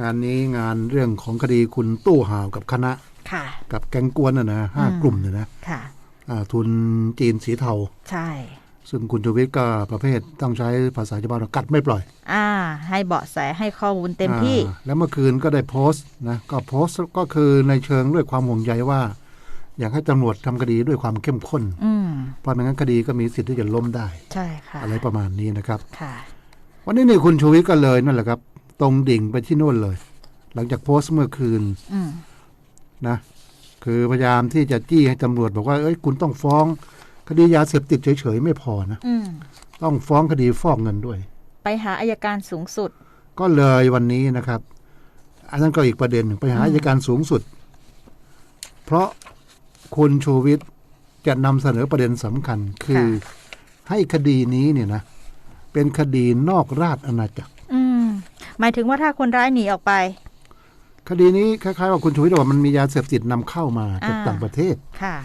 งานนี้งานเรื่องของคดีคุณตู้ห่าวกับคณะค่ะ กับแก๊งกวนนะนะห้าอืมกลุ่มเนี่ยนะค่ะอ่าทุนจีนสีเทา ใช่ ซึ่งคุณชูวิทย์ก็ประเภทต้องใช้ภาษาชาวบ้านว่ากัดไม่ปล่อย อ่า ให้เบาะแสให้ข้อมูลเต็มที่อ่าแล้วเมื่อคืนก็ได้โพสต์นะ ก็โพสต์ก็คือในเชิงด้วยความห่วงใยว่า อยากให้ตำรวจทำคดีด้วยความเข้มข้นอืมเพราะไม่งั้นคดีก็มีสิทธิ์ที่จะล้มได้ ใช่ค่ะ อะไรประมาณนี้นะครับ ค่ะ วันนี้นี่คุณชูวิทย์ก็เลยนั่นแหละครับ ตรงดิ่งไปที่นู่นเลย หลังจากโพสต์เมื่อคืนอืมนะ คือพยายามที่จะจี้ให้ตำรวจบอกว่า เอ้ย คุณต้องฟ้อง คดียาเสพติดเฉยๆ ไม่พอนะอืมต้องฟ้องคดีฟอกเงินด้วย ไปหาอายการสูงสุด ก็เลยวันนี้นะครับ อันนั้นก็อีกประเด็นหนึ่งไปหาอืมอัยการสูงสุด เพราะคุณชูวิทย์จะนำเสนอประเด็นสำคัญ คือให้คดีนี้เนี่ยนะ เป็นคดีนอกราชอาณาจักรอืม หมายถึงว่าถ้าคนร้ายหนีออกไป คดีนี้คล้ายๆว่าคุณชูวิทย์บอกว่ามันมียาเสพติดนำเข้ามาจากอ่าต่างประเทศค่ะ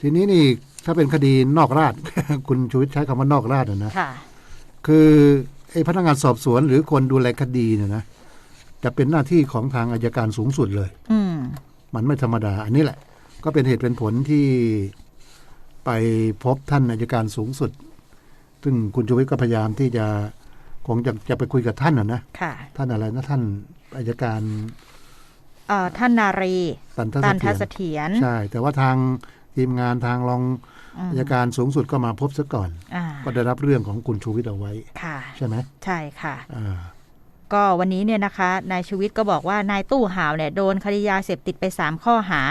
ทีนี้นี่ถ้าเป็นคดีนอกราช คุณชูวิทย์ใช้คำว่านอกราชอะนะค่ะ คือไอ้พนักงานสอบสวนหรือคนดูแลคดีเนี่ยนะจะเป็นหน้าที่ของทางอายการสูงสุดเลย อืมมันไม่ธรรมดา อันนี้แหละ ก็เป็นเหตุเป็นผลที่ไปพบท่านอายการสูงสุด ซึ่งคุณชูวิทย์ก็พยายามที่จะ คงจะจะไปคุยกับท่านนะนะค่ะท่านอะไรนะท่านอายการเอ่อท่านนารีตันทตันทัเสเสถียรถียรใช่ แต่ว่าทางทีมงานทางรองอืมอายการสูงสุดก็มาพบซะก่อนอ่าก็ได้รับเรื่องของคุณชูวิทย์เอาไว้ค่ะใช่ไหมใช่ค่ะอ่าก็วันนี้เนี่ยนะคะนายชูวิทย์ก็บอกว่านายตู้ห่าวเนี่ยโดนคดียาเสพติดไป 3 ข้อหา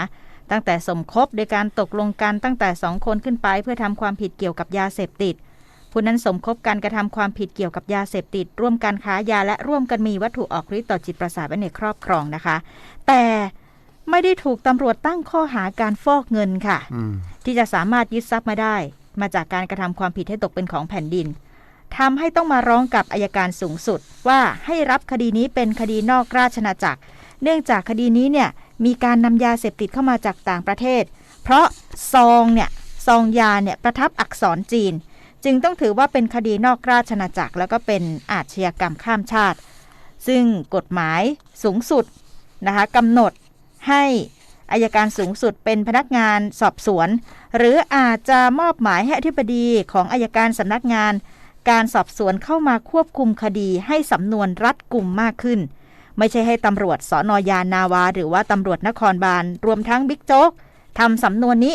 ตั้งแต่สมคบโดยการตกลงกันตั้งแต่ 2 คนขึ้นไปเพื่อทำความผิดเกี่ยวกับยาเสพติด ผู้นั้นสมคบกันกระทำความผิดเกี่ยวกับยาเสพติด ร่วมกันค้ายาและร่วมกันมีวัตถุออกฤทธิ์ต่อจิตประสาทไว้ในครอบครองนะคะ แต่ไม่ได้ถูกตำรวจตั้งข้อหาการฟอกเงินค่ะ ที่จะสามารถยึดทรัพย์มาได้ มาจากการกระทำความผิดให้ตกเป็นของแผ่นดินทำให้ต้องมาร้องกับอายการสูงสุด ว่าให้รับคดีนี้เป็นคดีนอกราชนาจักร เนื่องจากคดีนี้เนี่ยมีการนำยาเสพติดเข้ามาจากต่างประเทศ เพราะซองเนี่ยซองยาเนี่ยประทับอักษรจีน จึงต้องถือว่าเป็นคดีนอกราชนาจักร แล้วก็เป็นอาชญากรรมข้ามชาติ ซึ่งกฎหมายสูงสุดนะคะกำหนดให้อายการสูงสุดเป็นพนักงานสอบสวน หรืออาจจะมอบหมายให้อธิบดีของอายการสำนักงาน การสอบสวนเข้ามาควบคุมคดีให้สำนวนรัดกุมมากขึ้น ไม่ใช่ให้ตำรวจสอนอยานนาวา หรือว่าตำรวจนครบาลรวมทั้งบิ๊กโจ๊กทำสำนวนนี้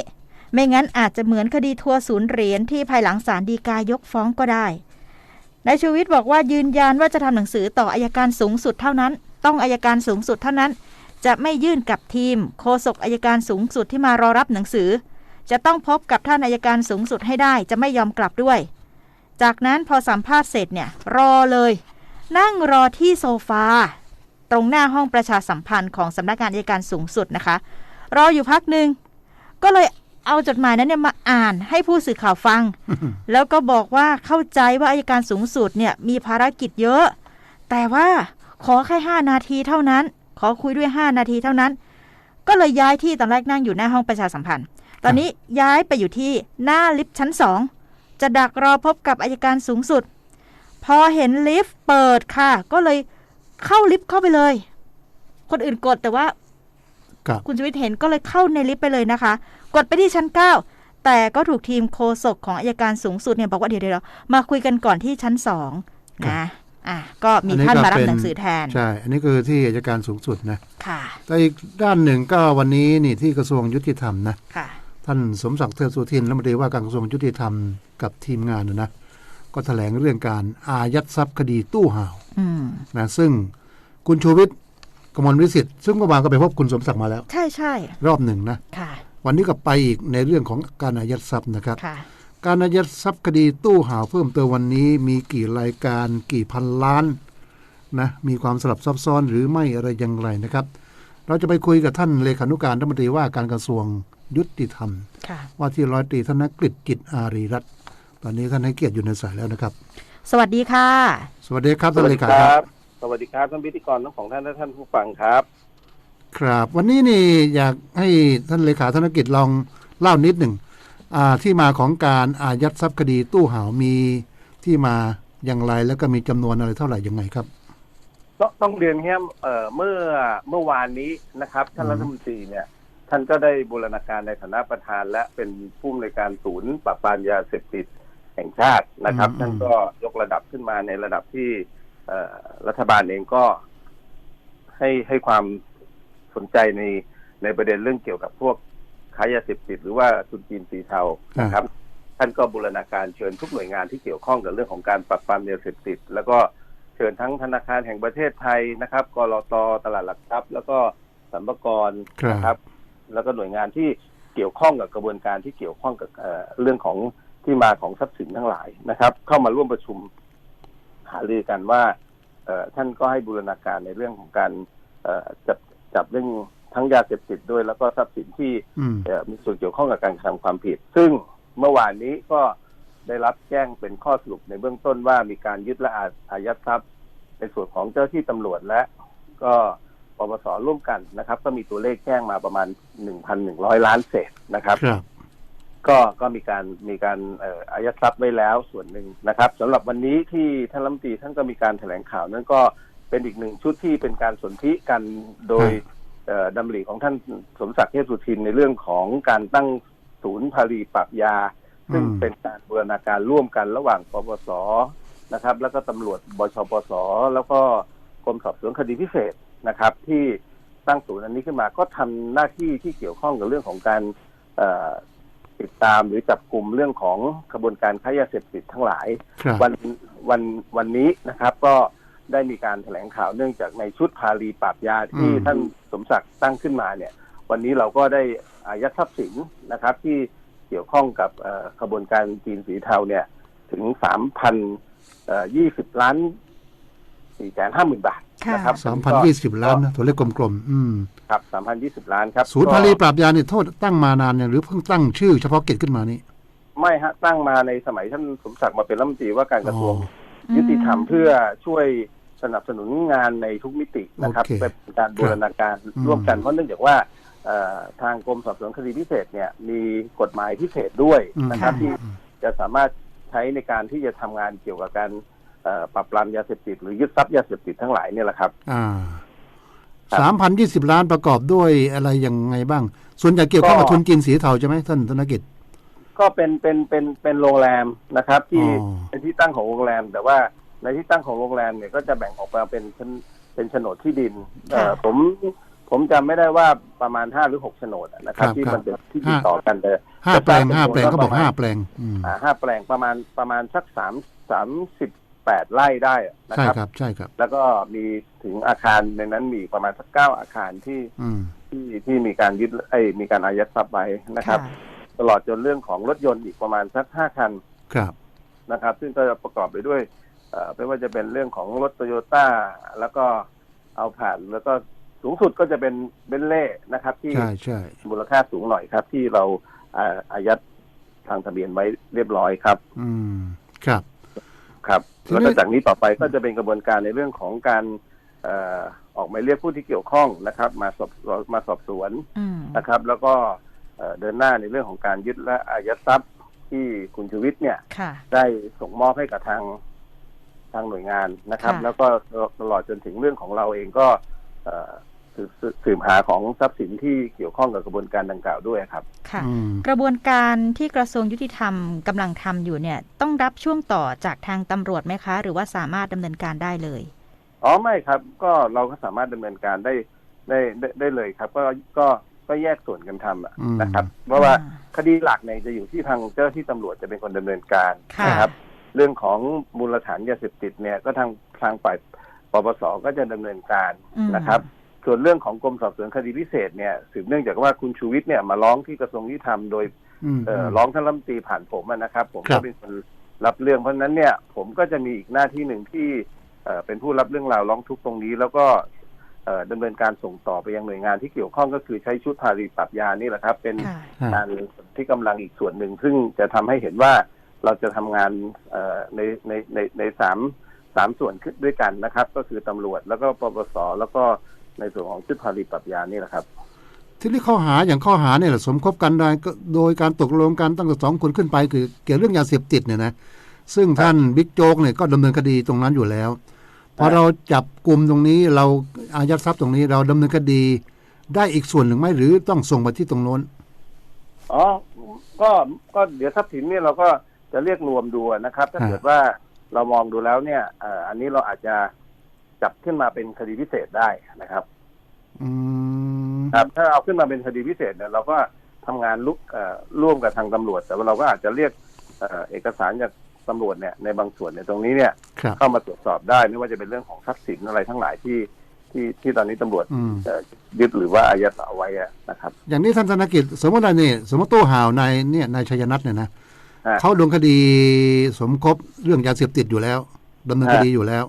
ไม่งั้นอาจจะเหมือนคดีทัวร์ศูนย์เหรียญที่ภายหลังศาลฎีกายกฟ้องก็ได้นายชูวิทย์บอกว่ายืนยันว่าจะทำหนังสือต่ออายการสูงสุดเท่านั้น ต้องอายการสูงสุดเท่านั้น จะไม่ยื่นกับทีม โฆษกอายการสูงสุดที่มารอรับหนังสือ จะต้องพบกับท่านอายการสูงสุดให้ได้ จะไม่ยอมกลับด้วย จากนั้นพอสัมภาษณ์เสร็จเนี่ยรอเลย นั่งรอที่โซฟาตรงหน้าห้องประชาสัมพันธ์ของสำนักงานอายการสูงสุดนะคะ รออยู่พักหนึ่งก็เลย เอาจดหมายนั้นเนี่ยมาอ่านให้ผู้สื่อข่าวฟัง แล้วก็บอกว่าเข้าใจว่าอายการสูงสุดเนี่ยมีภารกิจเยอะ แต่ว่าขอแค่ห้านาทีเท่านั้น ขอคุยด้วย5นาทีเท่านั้น ก็เลยย้ายที่ตอนแรกนั่งอยู่หน้าห้องประชาสัมพันธ์ ตอนนี้ย้ายไปอยู่ที่หน้าลิฟต์ชั้นสองจะดักรอพบกับอายการสูงสุด พอเห็นลิฟต์เปิดค่ะ ก็เลยเข้าลิฟต์เข้าไปเลย คนอื่นกดแต่ว่า ครับคุณชวิตเห็นก็เลยเข้าในลิฟต์ไปเลยนะคะ กดไปที่ชั้น 9 แต่ก็ถูกทีมโฆษกของอายการสูงสุดเนี่ยบอกว่าเดี๋ยวเดี๋ยวมาคุยกันก่อนที่ชั้นสองนะอะก็มีท่านมารับหนังสือแทน ใช่ อันนี้คือที่อายการสูงสุดนะค่ะแต่อีกด้านหนึ่งก็วันนี้นี่ที่กระทรวงยุติธรรมนะค่ะท่านสมศักดิ์เทือกสุทินรัฐมนตรีว่าการกระทรวงยุติธรรมกับทีมงานนะนะก็แถลงเรื่องการอายัดทรัพย์คดีตู้ห่าวอืมนะซึ่งคุณชูวิทย์ กมลวิสิทธิ์ซึ่งเมื่อวานก็ไปพบคุณสมศักดิ์มาแล้ว ใช่ใช่รอบหนึ่งนะค่ะ วันนี้ก็ไปอีกในเรื่องของการอายัดทรัพย์นะครับค่ะการอายัดทรัพย์คดีตู้ห่าวเพิ่มเติมวันนี้มีกี่รายการกี่พันล้านนะมีความสลับซับซ้อนหรือไม่อะไรอย่างไรนะครับ เราจะไปคุยกับท่านเลขานุการรัฐมนตรีว่าการกระทรวงยุติธรรมค่ะว่าที่ร้อยตรีธนกฤษจิตอารีรัตน์ตอนนี้ท่านให้เกียรติอยู่ในสายแล้วนะครับ สวัสดีค่ะ สวัสดีครับสท่านวัสเลดีขาคครัรับบ สวัสดีครับท่านพิธีกรทั้งของท่านและท่านผู้ฟังครับ ครับ วันนี้นี่อยากให้ท่านเลขาธนกิจลองเล่านิดหนึ่งอ่าที่มาของการอายัดทรัพย์คดีตู้ห่าวมีที่มาอย่างไรแล้วก็มีจำนวนอะไรเท่าไหร่ยังไงครับต้องต้องเรียนแค่เอ่อเมื่อเมื่อวานนี้นะครับท่านอืมรัฐมนตรีเนี่ย ท่านก็ได้บูรณาการในฐานะประธาน และเป็นผู้อำนวยการศูนย์ปราบปรามยาเสพติดแห่งชาตินะครับ ท่านก็ยกระดับขึ้นมาในระดับที่เอ่อ รัฐบาลเองก็ให้ให้ความสนใจในในประเด็นเรื่องเกี่ยวกับพวกค้ายาเสพติดหรือว่าทุนจีนสีเทานะครับ ท่านก็บูรณาการเชิญทุกหน่วยงานที่เกี่ยวข้องกับเรื่องของการปราบปรามยาเสพติด แล้วก็เชิญทั้งธนาคารแห่งประเทศไทยนะครับกรตตลาดหลักทรัพย์แล้วก็สัมภากรครับนะครับ แล้วก็หน่วยงานที่เกี่ยวข้องกับกระบวนการที่เกี่ยวข้องกับเอ่อเรื่องของที่มาของทรัพย์สินทั้งหลายนะครับ เข้ามาร่วมประชุม หารือกันว่าเอ่อท่านก็ให้บูรณาการในเรื่องของการเอ่อจับจับเรื่องทั้งยาเสพติดด้วย แล้วก็ทรัพย์สินที่อืมเอ่อมีส่วนเกี่ยวข้องกับการกระทำความผิด ซึ่งเมื่อวานนี้ก็ได้รับแจ้งเป็นข้อสรุปในเบื้องต้นว่ามีการยึดและอาอายัดทรัพย์ ในส่วนของเจ้าหน้าที่ตำรวจและ ก็ปปสร่วมกันนะครับ ก็มีตัวเลขแจ้งมาประมาณ 1,100 ล้านเศษนะครับครับ ก็ก็มีการมีการเอ่ออายัดทรัพย์ไว้แล้วส่วนหนึ่งนะครับสำหรับวันนี้ที่ท่านรัฐมนตรีท่านก็มีการแถลงข่าวนั้นก็เป็นอีกหนึ่งชุดที่เป็นการสนธิกันโดยครับเอ่อดำริของท่านสมศักดิ์เทพสุทินในเรื่องของการตั้งศูนย์ภารีปราบยา ซึ่งอืมเป็นการบูรณาการร่วมกันระหว่างปปสนะครับ แล้วก็ตำรวจบชปสแล้วก็กรมสอบสวนคดีพิเศษนะครับ ที่ตั้งศูนย์อันนี้ขึ้นมาก็ทำหน้าที่ที่เกี่ยวข้องกับเรื่องของการเอ่อ ติดตามหรือจับกลุ่มเรื่องของกระบวนการค้ายาเสพติดทั้งหลายครับวันวันวันนี้นะครับ ก็ได้มีการแถลงข่าวเนื่องจากในชุดพาลีปราบยาที่อืมท่านสมศักดิ์ตั้งขึ้นมาเนี่ย วันนี้เราก็ได้อายัดทรัพย์สินนะครับ ที่เกี่ยวข้องกับเอ่อขบวนการจีนสีเทาเนี่ย ถึงสามพันยี่สิบล้านสี่แสนห้าหมื่นบาทค่ะนะครับสามพันยี่สิบล้านนะตัวเลขกลมๆอืม ครับสามพันยี่สิบล้านครับศูนย์ก็พารีปราบยาเนี่ยโทษตั้งมานานเนี่ยหรือเพิ่งตั้งชื่อเฉพาะกิจขึ้นมานี่ไม่ฮะตั้งมาในสมัยท่านสมศักดิ์มาเป็นรัฐมนตรีว่าการกระทรวงอ๋อยุติธรรมเพื่อช่วยสนับสนุนงานในทุกมิตินะครับโอเคเป็นการบูรณาการอืมร่วมกันเพราะเนื่องจากว่าเอ่อทางกรมสอบสวนคดีพิเศษเนี่ยมีกฎหมายพิเศษด้วยอืมนะครับค่ะที่จะสามารถใช้ในการที่จะทำงานเกี่ยวกับการเอ่อปราบปรามยาเสพติดหรือยึดทรัพย์ยาเสพติดทั้งหลายเนี่ยแหละครับอ่าครับ สามพันยี่สิบล้านประกอบด้วยอะไรยังไงบ้าง ส่วนใหญ่เกี่ยวข้องกับก็ทุนจีนสีเทาใช่ไหมท่านธนกิจ ก็เป็นเป็นเป็นเป็นโรงแรมนะครับ ที่อ๋อเป็นที่ตั้งของโรงแรม แต่ว่าในที่ตั้งของโรงแรมเนี่ยก็จะแบ่งออกมาเป็นชั้นเป็นโฉนดที่ดินเอ่อค่ะผมผมจำไม่ได้ว่าประมาณห้าหรือหกโฉนดอะนะครับครับ ที่ครับมันเป็นที่ติดต่อกันแต่ห้าแปลงห้าแปลงก็ก็ปบระอกมาณห้าแปลงอืมอ่าห้าแปลงประมาณประมาณสักสามสามสิบ แปดไร่ได้อะนะใช่ครับ ครับ ใช่ครับ แล้วก็มีถึงอาคารในนั้นมีประมาณสักเก้าอาคารที่อืม ที่ที่มีการยึดไอ้ยมีการอายัดทรัพย์ไว้นะครับค่ะตลอดจนเรื่องของรถยนต์อีกประมาณสักห้าคันครับ นะครับ ซึ่งก็จะประกอบไปด้วยเอ่อไม่ว่าจะเป็นเรื่องของรถโตโยต้าแล้วก็เอาผ่านแล้วก็สูงสุดก็จะเป็นเบนเล่นะครับ ที่ใช่ใช่ มูลค่าสูงหน่อยครับ ที่เราอ่าอายัดทางทะเบียนไว้เรียบร้อยครับ อืม ครับ ครับทีนี้แล้วก็จากนี้ต่อไปก็จะเป็นกระบวนการในเรื่องของการเอ่อออกหมายเรียกผู้ที่เกี่ยวข้องนะครับ มาสอบมาสอบสวนอืมนะครับ แล้วก็เอ่อเดินหน้าในเรื่องของการยึดและอายัดทรัพย์ที่คุณชูวิทย์เนี่ยค่ะได้ส่งมอบให้กับทางทางหน่วยงานนะครับค่ะแล้วก็ตลอดจนถึงเรื่องของเราเองก็เอ่อ สืบสืบสืบหาของทรัพย์สินที่เกี่ยวข้องกับกระบวนการดังกล่าวด้วยครับ ค่ะอืมกระบวนการที่กระทรวงยุติธรรมกำลังทำอยู่เนี่ย ต้องรับช่วงต่อจากทางตำรวจไหมคะ หรือว่าสามารถดำเนินการได้เลยอ๋อไม่ครับ ก็เราก็สามารถดำเนินการได้ได้ได้ได้เลยครับ ก็ก็ก็แยกส่วนกันทำอะอืมนะครับ เพราะว่าอ่าคดีหลักเนี่ยจะอยู่ที่ทางเจ้าหน้าที่ตำรวจจะเป็นคนดำเนินการค่ะนะครับ เรื่องของมูลฐานยาเสพติดเนี่ยก็ทางทางฝ่ายปปสก็จะดำเนินการอืมนะครับ ส่วนเรื่องของกรมสอบสวนคดีพิเศษเนี่ยสืบเนื่องจากว่าคุณชูวิทย์เนี่ยมาร้องที่กระทรวงยุติธรรมโดยอืมเอ่อร้องท่านรัฐมนตรีผ่านผมอะนะครับ ผมครัก็บเป็นคนรับเรื่องเพราะฉะนั้นเนี่ยผมก็จะมีอีกหน้าที่หนึ่งที่เอ่อเป็นผู้รับเรื่องราวร้องทุกข์ตรงนี้ แล้วก็เอ่อดำเนินการส่งต่อไปยังหน่วยงานที่เกี่ยวข้องก็คือใช้ชุดพารีปรับยานี่แหละครับ เป็นค่ะฮะการที่กำลังอีกส่วนหนึ่ง ซึ่งจะทำให้เห็นว่าเราจะทำงานเอ่อในในในในสามสามส่วนขึ้นด้วยกันนะครับ ก็คือตำรวจแล้วก็ปปสแล้วก็ ในส่วนของชุดพารีปรับยานี่แหละครับ ที่นี่ข้อหาอย่างข้อหาเนี่ยแหละสมคบกันได้ก็โดยการตกลงกันตั้งแต่สองคนขึ้นไป คือเกี่ยวเรื่องยาเสพติดเนี่ยนะซึ่งท่านบิ๊กโจ๊กเนี่ยก็ดำเนินคดีตรงนั้นอยู่แล้วพอเราจับกลุ่มตรงนี้เราอายัดทรัพย์ตรงนี้เราดำเนินคดีได้อีกส่วนหนึ่งไหมหรือต้องส่งมาที่ตรงโน้นอ๋อก็ก็เดี๋ยวทรัพย์สินเนี่ยเราก็จะเรียกรวมดูนะครับ ถ้าฮะเกิดว่าเรามองดูแล้วเนี่ยเอ่ออันนี้เราอาจจะ จับขึ้นมาเป็นคดีพิเศษได้นะครับอืมครับ ถ้าเอาขึ้นมาเป็นคดีพิเศษเนี่ยเราก็ทำงานลุกเอ่อร่วมกับทางตำรวจ แต่ว่าเราก็อาจจะเรียกเอ่อเอกสารจากตำรวจเนี่ยในบางส่วนเนี่ยตรงนี้เนี่ยครับเข้ามาตรวจสอบได้ไม่ว่าจะเป็นเรื่องของทรัพย์สินอะไรทั้งหลายที่ที่ที่ตอนนี้ตำรวจอืมเอ่อยึดหรือว่าอายัดเอาไว้อะนะครับ อย่างนี้ท่านธนกิจ สมมติว่าเนี่ยสมมติตู้ห่าวนายเนี่ยนายชัยนัทเนี่ยนะฮะเขาโดนคดีสมคบเรื่องยาเสพติดอยู่แล้วดำเนินฮะคดีอยู่แล้ว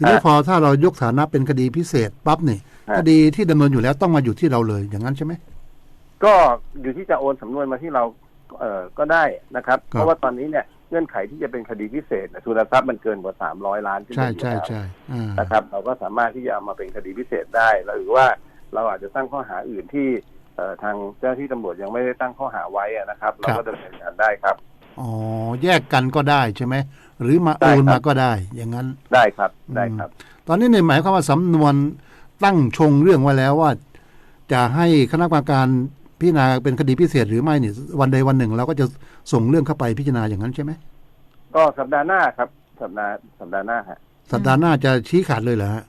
ทีนี้ฮะพอถ้าเรายกฐานะเป็นคดีพิเศษปั๊บนี่ฮะคดีที่ดำเนินอยู่แล้วต้องมาอยู่ที่เราเลยอย่างนั้นใช่ไหมก็อยู่ที่จะโอนสำนวนมาที่เราเอ่อก็ได้นะครับครับเพราะว่าตอนนี้เนี่ยเงื่อนไขที่จะเป็นคดีพิเศษเนี่ยทุนทรัพย์มันเกินกว่าสามร้อยล้านขึ้นไปใช่อยู่ใช่แล้วใช่อ่านะครับ เราก็สามารถที่จะเอามาเป็นคดีพิเศษได้แล้วหรือว่าเราอาจจะตั้งข้อหาอื่นที่เอ่อทางเจ้าหน้าที่ตำรวจยังไม่ได้ตั้งข้อหาไว้อะนะครับ เราก็ดำเนินการได้ครับอ๋อแยกกันก็ได้ใช่ไหม หรือมาได้โอนครับมาก็ได้ อย่างนั้นได้ครับได้ครับ ตอนนี้ในยหมายความว่าสำนวนตั้งชงเรื่องไว้แล้วว่า จะให้คณะกรรมการพิจารณาเป็นคดีพิเศษหรือไม่เนี่ยวันใดวันหนึ่งเราก็จะส่งเรื่องเข้าไปพิจารณาอย่างนั้นใช่ไหมก็สัปดาห์หน้าครับ สัปดาห์สัปดาห์หน้าฮะสัปดาห์หน้าจะชี้ขาดเลยเหรอฮะ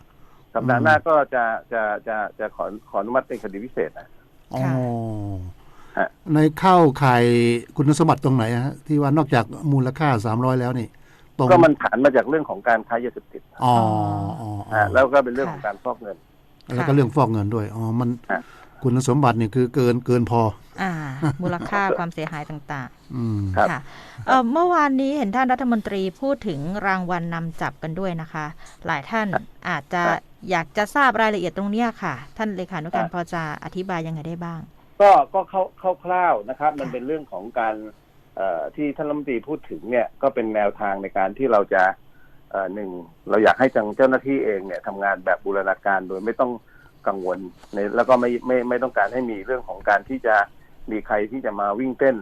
สัปดาห์หน้าก็จะจะจะจะขอขออนุมัติเป็นคดีพิเศษนะอ๋อค่ะฮะในเข้าข่ายคุณสมบัติตรงไหนฮะที่ว่านอกจากมูลค่าสามร้อยแล้วนี่ตรง ก็มันฐานมาจากเรื่องของการค้ายาเสพติดอ๋ออ๋ออ๋อฮะแล้วก็เป็นเรื่องของการฟอกเงิน แล้วก็เรื่องฟอกเงินด้วยอ๋อมันฮะคุณสมบัตินี่คือเกินเกินพอ อ่า มูลค่าความเสียหายต่างอืมครับๆค่ะเอ่อเมื่อวานนี้เห็นท่านรัฐมนตรีพูดถึงรางวัลนำจับกันด้วยนะคะ หลายท่านอาจจะอยากจะทราบรายละเอียดตรงเนี้ยค่ะ ท่านเลขานุการพอจะอธิบายยังไงได้บ้าง ก็ก็เข้าเข้าคร่าวๆนะครับ มันเป็นเรื่องของการเอ่อ ที่ท่านรัฐมนตรีพูดถึงเนี่ยก็เป็นแนวทางในการที่เราจะเอ่อหนึ่งเราอยากให้จังเจ้าหน้าที่เองเนี่ยทำงานแบบบูรณาการโดยไม่ต้องกังวลในแล้วก็ไม่ไม่ไม่ต้องการให้มีเรื่องของการที่จะมีใครที่จะมาวิ่งเต้น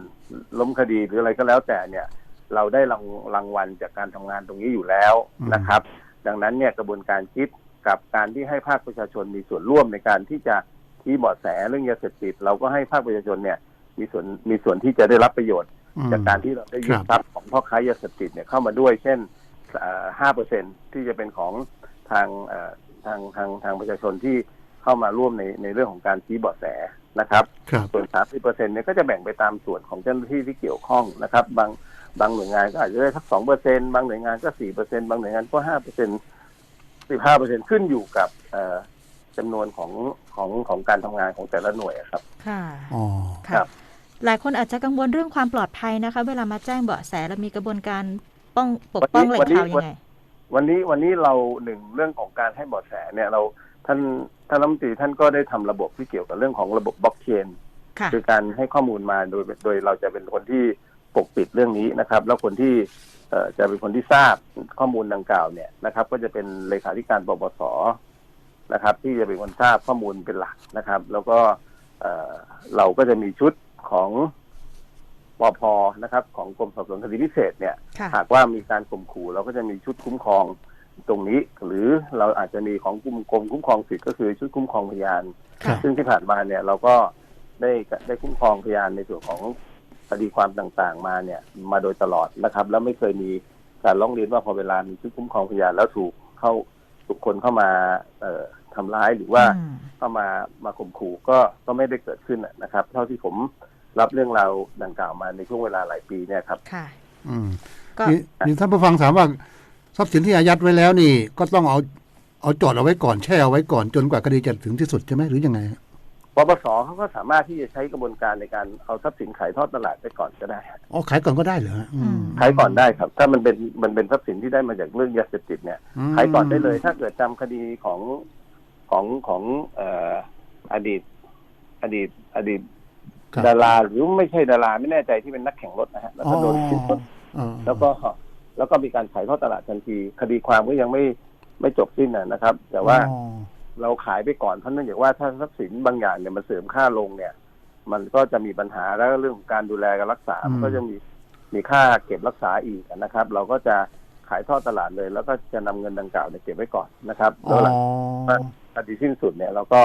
ล้มคดีหรืออะไรก็แล้วแต่เนี่ย เราได้รางรางวัลจากการทำงานตรงนี้อยู่แล้วนะครับ ดังนั้นเนี่ยกระบวนการคิดกับการที่ให้ภาคประชาชนมีส่วนร่วมในการที่จะที่เบาะแสเรื่องยาเสพติดเราก็ให้ภาคประชาชนเนี่ย มีส่วนมีส่วนที่จะได้รับประโยชน์อืม จากการที่เราได้ยึดครับทรัพย์ของพ่อค้ายาเสพติดเนี่ยเข้ามาด้วย เช่นห้าเปอร์เซ็นที่จะเป็นของทางเอ่อทางทางทางประชาชนที่เข้ามาร่วมในในเรื่องของการชี้เบาะแสนะครับครับ ส่วนสามสิบเปอร์เซ็นเนี่ยก็จะแบ่งไปตามส่วนของเจ้าหน้าที่ที่เกี่ยวข้องนะครับ บางบางหน่วยงานก็อาจจะได้สักสองเปอร์เซ็นบางหน่วยงานก็สี่เปอร์เซ็นบางหน่วยงานก็ห้าเปอร์เซ็นสิบห้าเปอร์เซ็นขึ้นอยู่กับเอ่อจำนวนของของของการทำงานของแต่ละหน่วยอะครับ ค่ะอ๋อค่ะครับ หลายคนอาจจะกังวลเรื่องความปลอดภัยนะคะ เวลามาแจ้งเบาะแสแล้วมีกระบวนการป้องปกป้องแหล่งข่าวยังไงวันนี้วันนี้เราหนึ่งเรื่องของการให้เบาะแสเนี่ยเราท่านท่านรัฐมนตรีท่านก็ได้ทำระบบที่เกี่ยวกับเรื่องของระบบบล็อกเชนค่ะคือการให้ข้อมูลมาโดยโดยเราจะเป็นคนที่ปกปิดเรื่องนี้นะครับ แล้วคนที่เอ่อจะเป็นคนที่ทราบข้อมูลดังกล่าวเนี่ยนะครับ ก็จะเป็นเลขาธิการปปสนะครับ ที่จะเป็นคนทราบข้อมูลเป็นหลักนะครับ แล้วก็เอ่อเราก็จะมีชุด ของปพนะครับ ของกรมสอบสวนคดีพิเศษเนี่ยค่ะหากว่ามีการข่มขู่เราก็จะมีชุดคุ้มครองตรงนี้ หรือเราอาจจะมีของกลุ่มกรมคุ้มครองสิทธิ์ก็คือชุดคุ้มครองพยานครับซึ่งที่ผ่านมาเนี่ยเราก็ได้ได้คุ้มครองพยานในส่วนของคดีความต่างๆ มาเนี่ย มาโดยตลอดนะครับ แล้วไม่เคยมีการร้องเรียนว่าพอเวลามีชุดคุ้มครองพยานแล้วถูกเข้าถูกคนเข้ามา เอ่อทำร้ายหรือว่าอืมเข้ามามาข่มขู่ก็ก็ไม่ได้เกิดขึ้นนะนะครับ เท่าที่ผม รับเรื่องราวดังกล่าวมาในช่วงเวลาหลายปีเนี่ยครับ ค่ะ อืมก็ นี่นี่ท่านผู้ฟังถามว่าทรัพย์สินที่อายัดไว้แล้วนี่ ก็ต้องเอาเอาจอดเอาไว้ก่อนแช่เอาไว้ก่อนจนกว่าคดีจะถึงที่สุดใช่ไหมหรือยังไงฮะปปสเขาก็สามารถที่จะใช้กระบวนการในการเอาทรัพย์สินขายทอดตลาดไปก่อนก็ได้อ๋อขายก่อนก็ได้เหรอฮะอืม ขายก่อนได้ครับ ถ้ามันเป็นมันเป็นทรัพย์สินที่ได้มาจากเรื่องยาเสพติดเนี่ยมขายก่อนได้เลย ถ้าเกิดจำคดีของของของเอ่ออดีต อดีต อดีตครับ ดาราหรือไม่ใช่ดาราไม่แน่ใจที่เป็นนักแข่งรถนะฮะแล้วก็โดนยึดรถอ๋อแล้วก็แล้วก็มีการขายทอดตลาดทันที คดีความก็ยังไม่ไม่จบสิ้นนะนะครับ แต่ว่าอ๋อเราขายไปก่อนเพราะเนื่องจากว่าถ้าทรัพย์สินบางอย่างเนี่ยมันเสริมค่าลงเนี่ย มันก็จะมีปัญหาแล้วก็เรื่องของการดูแลการรักษามันก็จะมีมีค่าเก็บรักษาอีกนะครับ เราก็จะขายทอดตลาดเลย แล้วก็จะนำเงินดังกล่าวเนี่ยเก็บไว้ก่อนนะครับอ๋แล้วอหลังคดีสิ้นสุดเนี่ยเราก็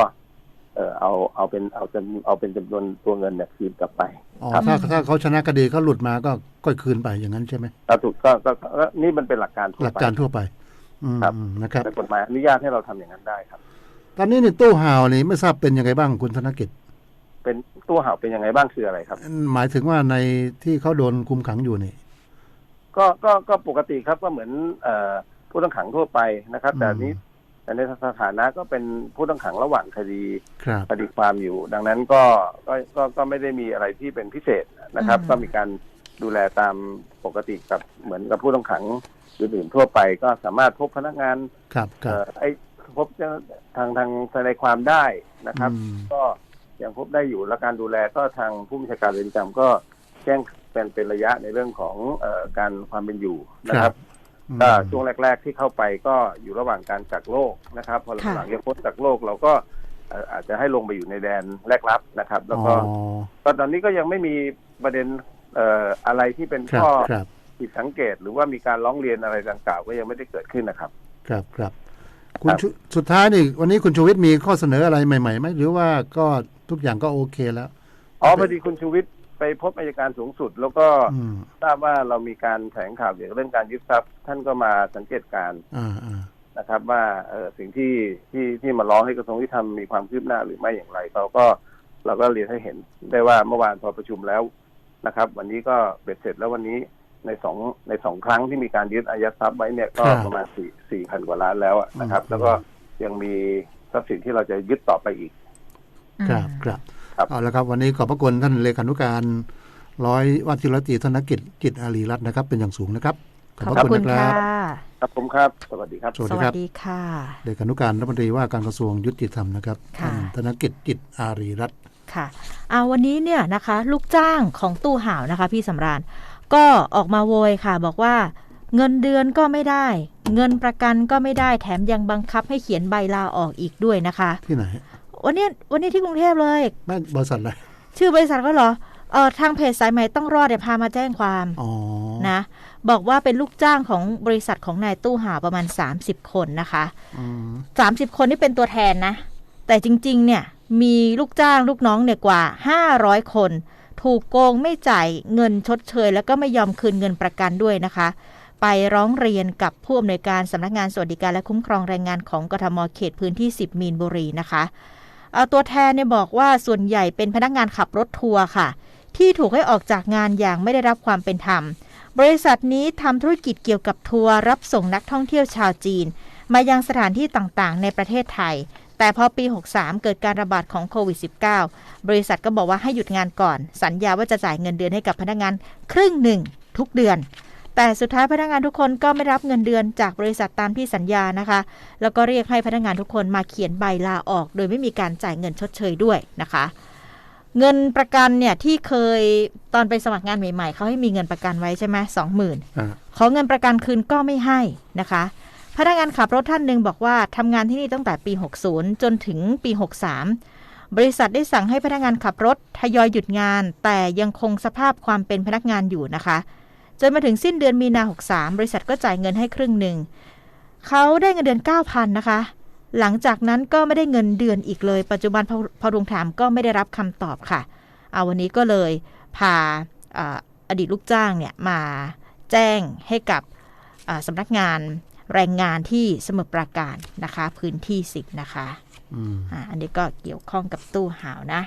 เออเอาเอาเป็นเอาจำเอาเป็นจำนวนตัวเงินเนี่ยคืนกลับไปอ๋อครับถ้าถ้าเขาชนะคดีเขาหลุดมาก็ก็คืนไปอย่างนั้นใช่ไหมถ้าถูกก็ก็ก็ก็นี่มันเป็นหลักการทั่วหลักไปการทั่วไปอืมครับอืมนะครับแต่กฎหมายอนุญาตให้เราทำอย่างนั้นได้ครับ ตอนนี้ในตู้ห่าวนี่ไม่ทราบเป็นยังไงบ้างคุณธนกิจ เป็นตู้ห่าวเป็นยังไงบ้างคืออะไรครับ หมายถึงว่าในที่เขาโดนคุมขังอยู่นี่ ก็ก็ก็ปกติครับก็เหมือนเอ่อผู้ต้องขังทั่วไปนะครับ แต่อืมอันนี้ แต่ในสถานะก็เป็นผู้ต้องขังระหว่างคดีครับคดีความอยู่ ดังนั้นก็ก็ก็ก็ไม่ได้มีอะไรที่เป็นพิเศษนะครับอืมก็มีการดูแลตามปกติกับเหมือนกับผู้ต้องขังอื่นๆทั่วไป ก็สามารถพบพนักงานครับครัเอ่บอไอ้พบเจ้าทางทางทนายความได้นะครับอืมก็ยังพบได้อยู่และการดูแลก็ทางผู้บัญชาการเรือนจำก็แจ้งเป็นเป็นระยะในเรื่องของเออการความเป็นอยู่นะครับอืม ก็ช่วงแรก ๆ ที่เข้าไปก็อยู่ระหว่างการกักโรคนะครับ พอค่ะหลังจากพ้นกักโรคเราก็เอ่ออาจจะให้ลงไปอยู่ในแดนแรกรับนะครับ แล้วก็อ๋อก็ตอนนี้ก็ยังไม่มีประเด็นเอ่ออะไรที่เป็นครับข้อครับผิดสังเกตหรือว่ามีการร้องเรียนอะไรดังกล่าวก็ยังไม่ได้เกิดขึ้นนะครับ ครับครับคุณครับชูสุดท้ายนี่วันนี้คุณชูวิทย์มีข้อเสนออะไรใหม่ๆไหมหรือว่าก็ทุกอย่างก็โอเคแล้วอ๋อพอดีคุณชูวิทย์ ไปพบอายการสูงสุด แล้วก็อืมทราบว่าเรามีการแถลงข่าวเกี่ยวกับเรื่องการยึดทรัพย์ ท่านก็มาสังเกตการณ์อ่าอ่านะครับ ว่าเออสิ่งที่ที่ที่มาร้องให้กระทรวงยุติธรรมมีความคืบหน้าหรือไม่อย่างไรเราก็เราก็เรียนให้เห็นได้ว่าเมื่อวานพอประชุมแล้วนะครับ วันนี้ก็เบ็ดเสร็จแล้ววันนี้ในสองในสองครั้งที่มีการยึดอายัดทรัพย์ไว้เนี่ยก็ประมาณสี่สี่พันกว่าล้านแล้วอะนะครับ แล้วก็ยังมีทรัพย์สินที่เราจะยึดต่อไปอีก ครับครับครับ เอาละครับ วันนี้ขอบพระคุณท่านเลขานุการร้อยว่าที่ร้อยตรีธนกิจจิตอารีรัตน์นะครับ เป็นอย่างสูงนะครับ ขอบพระคุณนะคค่ะรับครับผมครับ สวัสดีครับ สวัสสดีวัคสรับดีค่ะเลขานุการรัฐมนตรีว่าการกระทรวงยุติธรรมนะครับค่ะท่านธนกิจจิตอารีรัตน์ค่ะเอาวันนี้เนี่ยนะคะ ลูกจ้างของตู้ห่าวนะคะ พี่สำราญก็ออกมาโวยค่ะ บอกว่าเงินเดือนก็ไม่ได้ เงินประกันก็ไม่ได้แถมยังบังคับให้เขียนใบลาออกอีกด้วยนะคะ ที่ไหน วันนี้วันนี้ที่กรุงเทพเลยแม่บริษัทอะไรชื่อบริษัทก็เหรอเออทางเพจสายใหม่ต้องรอดเนี่ยพามาแจ้งความอ๋อนะ บอกว่าเป็นลูกจ้างของบริษัทของนายตู้ห่าวประมาณ 30 คนนะคะอืม30คนนี่เป็นตัวแทนนะ แต่จริง ๆ เนี่ยมีลูกจ้างลูกน้องเนี่ยกว่า 500 คน ถูกโกงไม่จ่ายเงินชดเชย แล้วก็ไม่ยอมคืนเงินประกันด้วยนะคะ ไปร้องเรียนกับผู้อำนวยการสำนักงานสวัสดิการและคุ้มครองแรงงานของกทมเขตพื้นที่ 10 มีนบุรีนะคะเอา ตัวแทนเนี่ยบอกว่าส่วนใหญ่เป็นพนักงานขับรถทัวร์ค่ะ ที่ถูกให้ออกจากงานอย่างไม่ได้รับความเป็นธรรม บริษัทนี้ทำธุรกิจเกี่ยวกับทัวร์รับส่งนักท่องเที่ยวชาวจีน มายังสถานที่ต่างๆ ในประเทศไทย แต่พอปี 63 เกิดการระบาดของโควิด -19 บริษัทก็บอกว่าให้หยุดงานก่อน สัญญาว่าจะจ่ายเงินเดือนให้กับพนักงานครึ่งหนึ่งทุกเดือน แต่สุดท้ายพนักงานทุกคนก็ไม่รับเงินเดือนจากบริษัทตามที่สัญญานะคะ แล้วก็เรียกให้พนักงานทุกคนมาเขียนใบลาออก โดยไม่มีการจ่ายเงินชดเชยด้วยนะคะ เงินประกันเนี่ยที่เคยตอนไปสมัครงานใหม่ๆเขาให้มีเงินประกันไว้ใช่ไหมสองหมื่นอ่าขอเงินประกันคืนก็ไม่ให้นะคะพนักงานขับรถท่านหนึ่งบอกว่าทำงานที่นี่ตั้งแต่ปี 60 จนถึงปี 63 บริษัทได้สั่งให้พนักงานขับรถทยอยหยุดงาน แต่ยังคงสภาพความเป็นพนักงานอยู่นะคะ จนมาถึงสิ้นเดือนมีนา 63 บริษัทก็จ่ายเงินให้ครึ่งหนึ่ง เขาได้เงินเดือน 9,000 นะคะ หลังจากนั้นก็ไม่ได้เงินเดือนอีกเลย ปัจจุบันพอพอทวงถามก็ไม่ได้รับคำตอบค่ะ เอาวันนี้ก็เลยพาอ่าอดีตลูกจ้างเนี่ยมาแจ้งให้กับอ่าสำนักงานแรงงานที่สมุทรปราการนะคะ พื้นที่สิบนะคะอืมอ่าอันนี้ก็เกี่ยวข้องกับตู้หาวนะ